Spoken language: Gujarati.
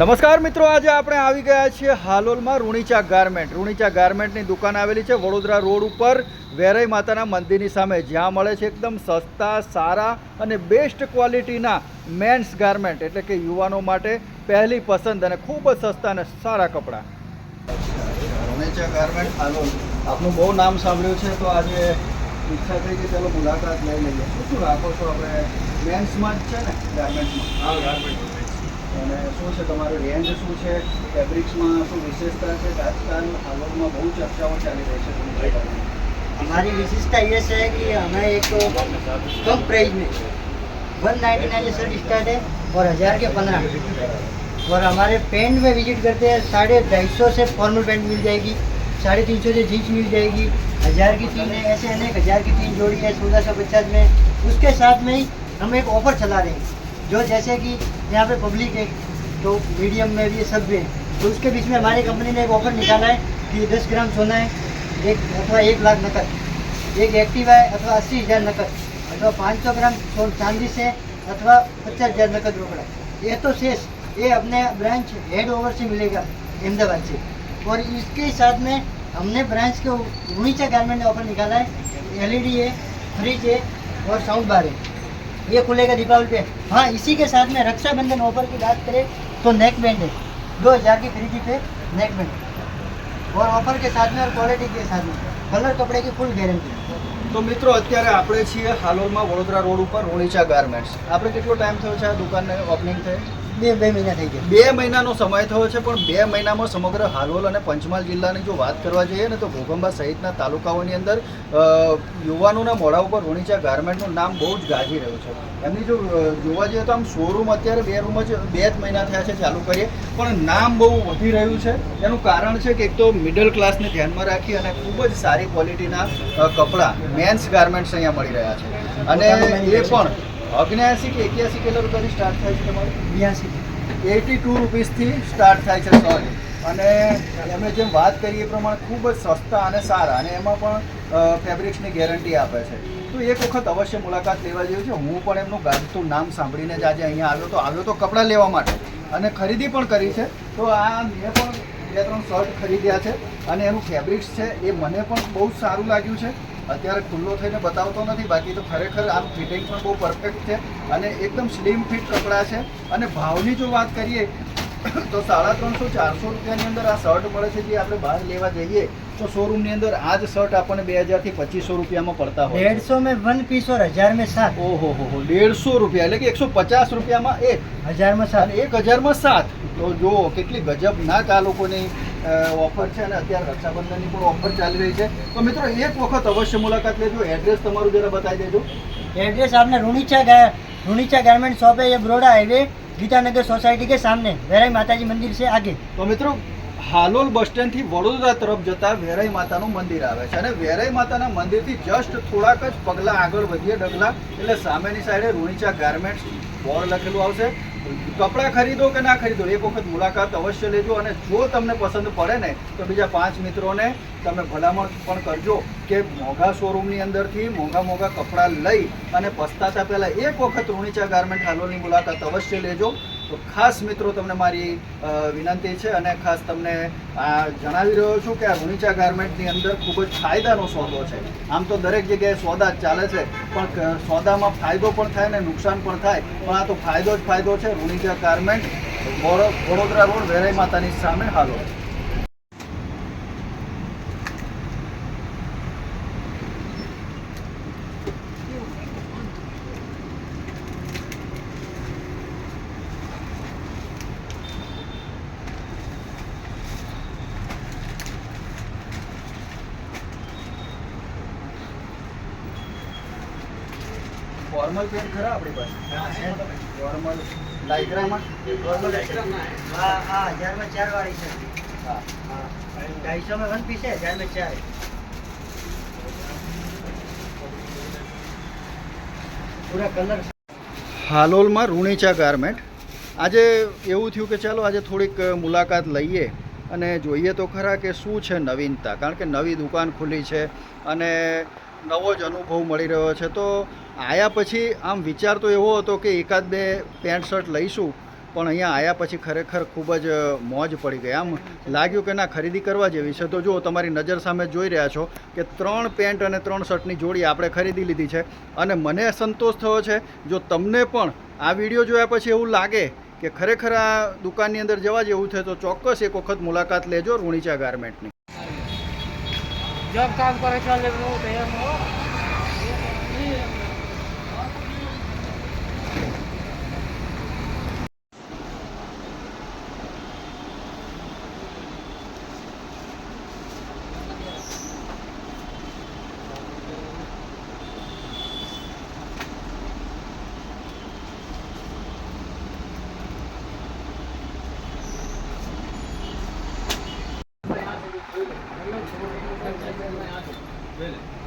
નમસ્કાર મિત્રો આજે આપણે આવી ગયા છીએ હાલોલમાં રૂણીચા ગાર્મેન્ટ. રૂણીચા ગાર્મેન્ટની દુકાન આવેલી છે વડોદરા રોડ ઉપર વેરાઈ માતાના મંદિરની સામે. જ્યાં મળે છે એકદમ સસ્તા સારા અને બેસ્ટ ક્વોલિટીના મેન્સ ગાર્મેન્ટ. એટલે કે યુવાનો માટે પહેલી પસંદ અને ખૂબ જ સસ્તા અને સારા કપડાં. રૂણીચા ગાર્મેન્ટ હાલોલ. આપનું બહુ નામ સાંભળ્યું છે તો આજે ઈચ્છા થઈ કે ચાલો મુલાકાત લઈ લઈએ. શું શું રાખો છો આપણે? મેન્સમાં જ છે ને ગાર્મેન્ટમાં. અને શું છે તમારું રેન્જ શું છે ફેબ્રિક્સમાં શું વિશેષતા છે કે આજકાલ હાલોલમાં બહુ ચર્ચાઓ ચાલી રહી છે રૂણીચા ગાર્મેન્ટ हमारी विशेषता ये है कि हमें एक तो कम प्राइस में वन नाइन्टी नाइन से शर्ट स्टार्ट है और हज़ार के पंद्रह और हमारे पेंट में विजिट करते हैं साढ़े ढाई सौ से फॉर्मल पेंट मिल जाएगी साढ़े तीन सौ से जीन्स मिल जाएगी हज़ार की तीन है ऐसे अनेक हज़ार की तीन जोड़ी है सोलह सौ पचास में उसके साथ में ही हम एक ऑफर चला रहे हैं जो जैसे कि यहाँ पे पब्लिक है तो मीडियम में भी सब में तो उसके बीच में हमारी कंपनी ने एक ऑफ़र निकाला है कि दस ग्राम सोना है, एक अथवा एक लाख नकद, एक एक्टिवा है अथवा अस्सी हज़ार नकद, अथवा पाँच सौ ग्राम सोन चांदी से अथवा पचास हज़ार नकद रोकड़ा। ये तो शेष, ये अपने ब्रांच हेड ओवर से मिलेगा, अहमदाबाद से। और इसके साथ में हमने ब्रांच के उड़ीचा गारमेंट ऑफ़र निकाला है एलईडी है फ्रिज है और साउंड बार है। ये खुलेगा दीपावली पे हाँ इसी के साथ में रक्षाबंधन ऑफर की बात करें तो नेक बैंड है दो हज़ार की खरीदी पे नेक बैंड और ऑफर के साथ में और क्वालिटी के साथ में कलर कपड़े की फुल गारंटी તો મિત્રો અત્યારે આપણે છીએ હાલોલમાં વડોદરા રોડ ઉપર રોણીચા ગાર્મેન્ટ્સ આપણે કેટલો ટાઈમ થયો છે આ દુકાનને ઓપનિંગ થઈ બે બે મહિના થઈ ગયા. બે મહિનાનો સમય થયો છે પણ બે મહિનામાં સમગ્ર હાલોલ અને પંચમહાલ જિલ્લાની જો વાત કરવા જઈએ ને તો ભોગંબા સહિતના તાલુકાઓની અંદર યુવાનોના મોઢા ઉપર રોણીચા ગાર્મેન્ટનું નામ બહુ જ ગાજી રહ્યું છે. એમની જો જોવા જઈએ તો આમ શોરૂમ અત્યારે બે રૂમ જ બે જ મહિના થયા છે ચાલુ કરીએ પણ નામ બહુ વધી રહ્યું છે. એનું કારણ છે કે એક તો મિડલ ક્લાસને ધ્યાનમાં રાખી અને ખૂબ જ સારી ક્વોલિટીના કપડાં મેન્સ ગાર્મેન્ટ્સ અહીંયા મળી રહ્યા છે. અને એ પણ અગ્નેયાસી કે એક્યાસી કેટલા રૂપિયાથી સ્ટાર્ટ થાય છે તમારું? બ્યાસી. એટી ટુ રૂપીસથી સ્ટાર્ટ થાય છે સોરી અને અમે જેમ વાત કરીએ એ પ્રમાણે ખૂબ જ સસ્તા અને સારા અને એમાં પણ ફેબ્રિક્સની ગેરંટી આપે છે. તો એક વખત અવશ્ય મુલાકાત લેવા જેવું છે. હું પણ એમનું ગાજતું નામ સાંભળીને જ આજે અહીંયા આવ્યો તો આવ્યો તો કપડાં લેવા માટે. અને ખરીદી પણ કરી છે. તો આ મેં પણ બે ત્રણ શર્ટ ખરીદ્યા છે. અને એનું ફેબ્રિક્સ છે એ મને પણ બહુ સારું લાગ્યું છે. અત્યારે ખુલ્લો થઈને બતાવતો નથી. બાકી તો ખરેખર આમ ફિટિંગ પણ બહુ પરફેક્ટ છે અને એકદમ સ્લિમ ફિટ કપડાં છે. અને ભાવની જો વાત કરીએ તો સાડા ત્રણસો ચારસો રૂપિયાની અંદર આ શર્ટ મળે છે જે આપણે બહાર લેવા જઈએ તો શોરૂમની અંદર આ જ શર્ટ આપણને બે હજારથી પચીસો રૂપિયામાં પડતા હોય દેડસો મેં વન પીસ ઓર હજાર મેં સાત. ઓહો હો હો દેડસો રૂપિયા એટલે કે એકસો પચાસ રૂપિયામાં એક. હજારમાં સાત. એક હજારમાં સાત. તો જુઓ કેટલી ગજબ ના આ લોકોની ઓફર છે અને અત્યારે રક્ષાબંધનની પણ ઓફર ચાલી રહી છે. તો મિત્રો એક વખત અવશ્ય મુલાકાત લેજો. એડ્રેસ તમારું જરા બતાવી દેજો. એડ્રેસ આપને રૂણીચા રૂણીચા ગાર્મેન્ટ શોપ એ બરોડા હાઈવે ગીતાનગર સોસાયટી કે સામને. વેરાઈ માતાજી મંદિર છે આગે. તો મિત્રો હાલોલ બસ સ્ટેન્ડથી વડોદરા તરફ જતા વેરાઈ માતાનું મંદિર આવે છે અને વેરાઈ માતાના મંદિરથી જસ્ટ થોડાક જ પગલાં આગળ વધીએ ડગલા, એટલે સામેની સાઈડે રૂણીચા ગાર્મેન્ટ્સ બોર્ડ લખેલું આવશે. કપડાં ખરીદો કે ના ખરીદો, એક વખત મુલાકાત અવશ્ય લેજો અને જો તમને પસંદ પડે ને, તો બીજા પાંચ મિત્રોને તમે ભલામણ પણ કરજો કે મોંઘા શોરૂમની અંદરથી મોંઘા મોંઘા કપડાં લઈ અને પસ્તાતા પહેલાં એક વખત રૂણીચા ગાર્મેન્ટ હાલોલની મુલાકાત અવશ્ય લેજો. તો ખાસ મિત્રો તમને મારી વિનંતી છે અને ખાસ તમને જણાવી રહ્યો છું કે આ રૂણીચા ગાર્મેન્ટની અંદર ખૂબ જ ફાયદાનો સોદો છે. આમ તો દરેક જગ્યાએ સોદા ચાલે છે, પણ સોદામાં ફાયદો પણ થાય ને નુકસાન પણ થાય, પણ આ તો ફાયદો જ ફાયદો છે. રૂણીચા ગાર્મેન્ટ વડોદરા રોડ વેરાઈ માતાની સામે હાલો. નોર્મલ પેન્ટ ખરા આપણી પાસે? નોર્મલ લાઇક્રામાં નોર્મલ લાઇક્રામાં હા હા હજારમાં ચાર વાળી છે. હાલોલમાં ઋણીચા ગાર્મેન્ટ. આજે એવું થયું કે ચાલો આજે થોડીક મુલાકાત લઈએ અને જોઈએ તો ખરા કે શું છે નવીનતા. કારણ કે નવી દુકાન ખુલી છે અને નવો જ અનુભવ મળી રહ્યો છે. તો આયા પછી આમ વિચાર તો એવો હતો કે એકાદ બે પેન્ટ શર્ટ લઈશું, પણ અહીંયા આવ્યા પછી ખરેખર ખૂબ જ મોજ પડી ગઈ. આમ લાગ્યું કે ના, ખરીદી કરવા જેવી છે. તો જુઓ, તમારી નજર સામે જોઈ રહ્યા છો કે ત્રણ પેન્ટ અને ત્રણ શર્ટની જોડી આપણે ખરીદી લીધી છે. અને મને સંતોષ થયો છે, જો તમને પણ આ વીડિયો જોયા પછી એવું લાગે કે ખરેખર આ દુકાનની અંદર જવા જેવું છે, તો ચોક્કસ એક વખત મુલાકાત લેજો રૂણીચા ગાર્મેન્ટની. জব কাম করে চলে Thank you. Really?